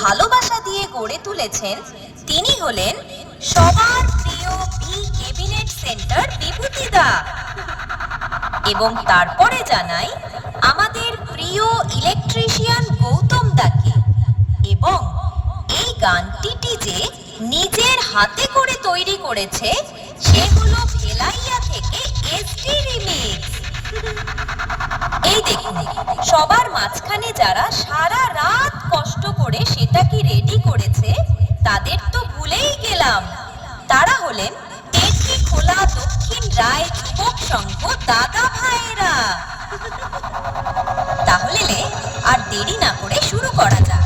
ভালোবাসা দিয়ে গড়ে তুলেছেন তিনি হলেন সবার প্রিয় বি কেবিনেট সেন্টার বিভূতিদা এবং তারপরে জানাই আমাদের প্রিয় ইলেকট্রিশিয়ান গৌতম দাকে। এবং এই গানটিটি যে নিজের হাতে করে তৈরি করেছে সে হলো ভেলাইয়া থেকে এসডি রিমিক্স এই দেখুন, সবার মাঝখানে যারা সারা রাত কষ্ট নাকি রেডি করেছে? তাদের তো ভুলেই গেলাম। তারা হলেন খোলা দক্ষিণ রায় যুবক সংঘ দাদা ভাইরা তাহলে আর দেরি না করে শুরু করা যাক।